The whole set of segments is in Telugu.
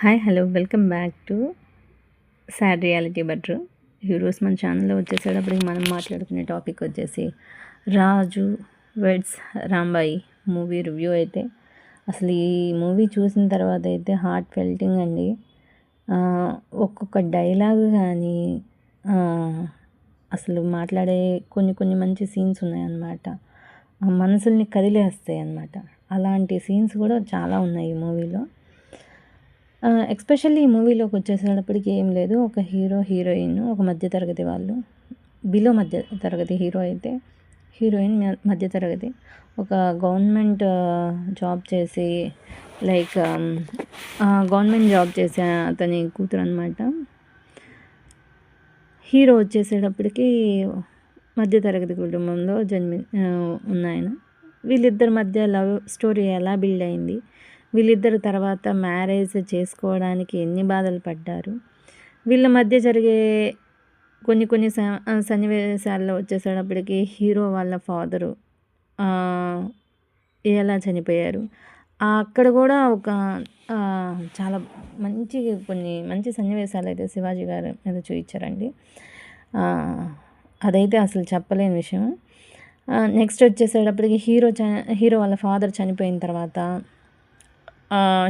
Hi hello welcome back to sad reality better ఈరోజు మన ఛానల్లో వచ్చేసేటప్పటికి మనం మాట్లాడుకునే టాపిక్ వచ్చేసి Raju weds Rambai movie review అయితే. అసలు ఈ మూవీ చూసిన తర్వాత అయితే హార్ట్ ఫెల్టింగ్ అండి. ఒక్కొక్క డైలాగ్ కానీ అసలు మాట్లాడే కొన్ని కొన్ని మంచి సీన్స్ ఉన్నాయన్నమాట. మనసుల్ని కదిలేస్తాయి అన్నమాట అలాంటి సీన్స్ కూడా చాలా ఉన్నాయి ఈ మూవీలో. ఎక్స్పెషల్లీ ఈ మూవీలోకి వచ్చేసేటప్పటికి ఏం లేదు. ఒక హీరో హీరోయిన్ ఒక మధ్య తరగతి వాళ్ళు బిలో మధ్య తరగతి హీరో అయితే హీరోయిన్ మధ్యతరగతి. మధ్య తరగతి ఒక గవర్నమెంట్ జాబ్ చేసి లైక్ గవర్నమెంట్ జాబ్ చేసే అతని కూతురు అనమాట హీరో వచ్చేసేటప్పటికి మధ్యతరగతి కుటుంబంలో జన్మి ఉన్నాయన. వీళ్ళిద్దరి మధ్య లవ్ స్టోరీ ఎలా బిల్డ్ అయింది? వీళ్ళిద్దరు తర్వాత మ్యారేజ్ చేసుకోవడానికి ఎన్ని బాధలు పడ్డారు? వీళ్ళ మధ్య జరిగే కొన్ని కొన్ని స- సన్నివేశాల్లో వచ్చేసేటప్పటికి హీరో వాళ్ళ ఫాదరు ఎలా చనిపోయారు? అక్కడ కూడా ఒక చాలా మంచి కొన్ని మంచి సన్నివేశాలు అయితే శివాజీ గారు మీద చూపించారండి. అదైతే అసలు చెప్పలేని విషయం. నెక్స్ట్ వచ్చేసేటప్పటికి హీరో చ హీరో వాళ్ళ ఫాదర్ చనిపోయిన తర్వాత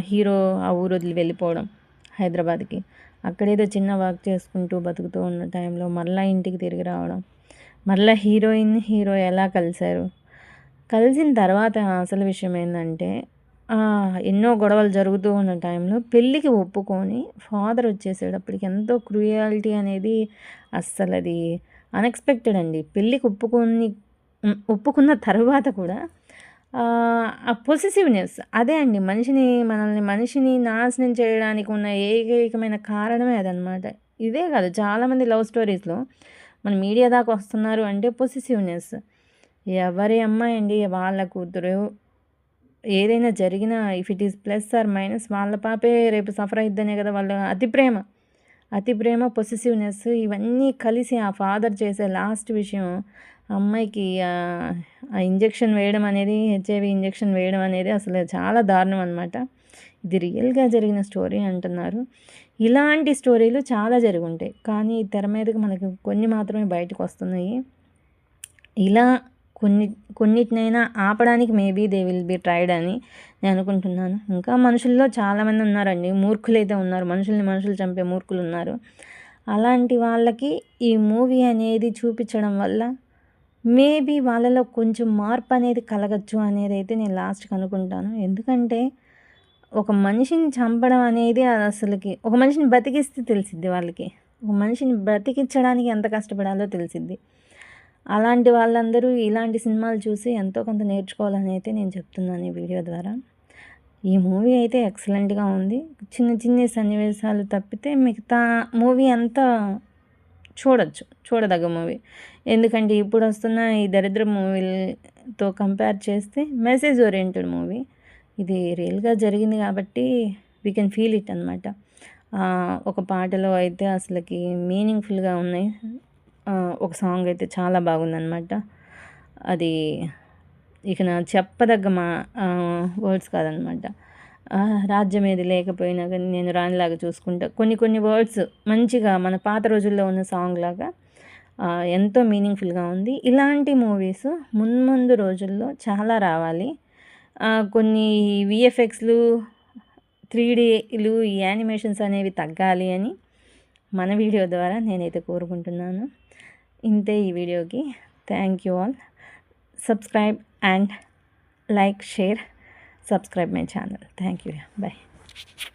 హీరో ఆ ఊరు వదిలి వెళ్ళిపోవడం హైదరాబాద్కి. అక్కడేదో చిన్న వర్క్ చేసుకుంటూ బతుకుతూ ఉన్న టైంలో మరలా ఇంటికి తిరిగి రావడం మరలా హీరోయిన్ హీరో ఎలా కలిశారు? కలిసిన తర్వాత అసలు విషయం ఏంటంటే ఎన్నో గొడవలు జరుగుతూ ఉన్న టైంలో పెళ్ళికి ఒప్పుకొని ఫాదర్ వచ్చేసేటప్పటికి ఎంతో క్రూయాలిటీ అనేది అస్సలు అది అన్ఎక్స్పెక్టెడ్ అండి. పెళ్ళికి ఒప్పుకొని ఒప్పుకున్న తర్వాత కూడా పొసెసివ్నెస్ అదే అండి. మనిషిని మనల్ని మనిషిని నాశనం చేయడానికి ఉన్న ఏకైకమైన కారణమే అదనమాట ఇదే కాదు చాలామంది లవ్ స్టోరీస్లో మన మీడియా దాకా వస్తున్నారు అంటే పొసెసివ్నెస్ ఎవరి అమ్మాయి అండి వాళ్ళ కూతురు. ఏదైనా జరిగినా if it is plus or minus వాళ్ళ పాపే రేపు సఫర్ అయిద్దనే కదా వాళ్ళ అతి ప్రేమ. అతి ప్రేమ పొసెసివ్నెస్ ఇవన్నీ కలిసి ఆ ఫాదర్ చేసే లాస్ట్ విషయం అమ్మాయికి ఆ ఇంజెక్షన్ వేయడం అనేది హెచ్ఐవి ఇంజెక్షన్ వేయడం అనేది అసలు చాలా దారుణం అనమాట ఇది రియల్గా జరిగిన స్టోరీ అంటున్నారు. ఇలాంటి స్టోరీలు చాలా జరుగుంటాయి. ఉంటాయి కానీ తెర మీదకి మనకి కొన్ని మాత్రమే బయటకు వస్తున్నాయి. ఇలా కొన్ని కొన్నిటినైనా ఆపడానికి maybe they will be tried అని నేను అనుకుంటున్నాను. ఇంకా మనుషుల్లో చాలామంది ఉన్నారండి. మూర్ఖులైతే ఉన్నారు. మనుషుల్ని మనుషులు చంపే మూర్ఖులు ఉన్నారు. అలాంటి వాళ్ళకి ఈ మూవీ అనేది చూపించడం వల్ల మేబీ వాళ్ళలో కొంచెం మార్పు అనేది కలగచ్చు అనేది అయితే నేను లాస్ట్కి అనుకుంటాను. ఎందుకంటే ఒక మనిషిని చంపడం అనేది అది అసలుకి ఒక మనిషిని బతికిస్తే తెలిసిద్ది వాళ్ళకి. ఒక మనిషిని బ్రతికించడానికి ఎంత కష్టపడాలో తెలిసిద్ది. అలాంటి వాళ్ళందరూ ఇలాంటి సినిమాలు చూసి ఎంతో కొంత నేర్చుకోవాలని అయితే నేను చెప్తున్నాను ఈ వీడియో ద్వారా. ఈ మూవీ అయితే ఎక్సలెంట్గా ఉంది. చిన్న చిన్న సన్నివేశాలు తప్పితే మిగతా మూవీ అంతా చూడొచ్చు చూడదగ్గ మూవీ. ఎందుకంటే ఇప్పుడు వస్తున్న ఈ దరిద్ర మూవీలతో కంపేర్ చేస్తే మెసేజ్ ఓరియంటెడ్ మూవీ. ఇది రియల్గా జరిగింది కాబట్టి వీ కెన్ ఫీల్ ఇట్ అనమాట ఒక పాటలో అయితే అసలుకి మీనింగ్ఫుల్గా ఉన్నాయి. ఒక సాంగ్ అయితే చాలా బాగుందనమాట అది ఇక నా చెప్పదగ్గ మా వర్డ్స్ కాదనమాట రాజ్యం ఏది లేకపోయినా కానీ నేను రానిలాగా చూసుకుంటా. కొన్ని కొన్ని వర్డ్స్ మంచిగా మన పాత రోజుల్లో ఉన్న సాంగ్ లాగా ఎంతో మీనింగ్ఫుల్గా ఉంది. ఇలాంటి మూవీస్ మున్ముందు రోజుల్లో చాలా రావాలి. కొన్ని విఎఫ్ఎక్స్లు త్రీ డీలు ఈ యానిమేషన్స్ అనేవి తగ్గాలి అని మన వీడియో ద్వారా నేనైతే కోరుకుంటున్నాను. ఇంతే ఈ వీడియోకి. Thank you all. Subscribe and like share. Subscribe my channel. Thank you. Bye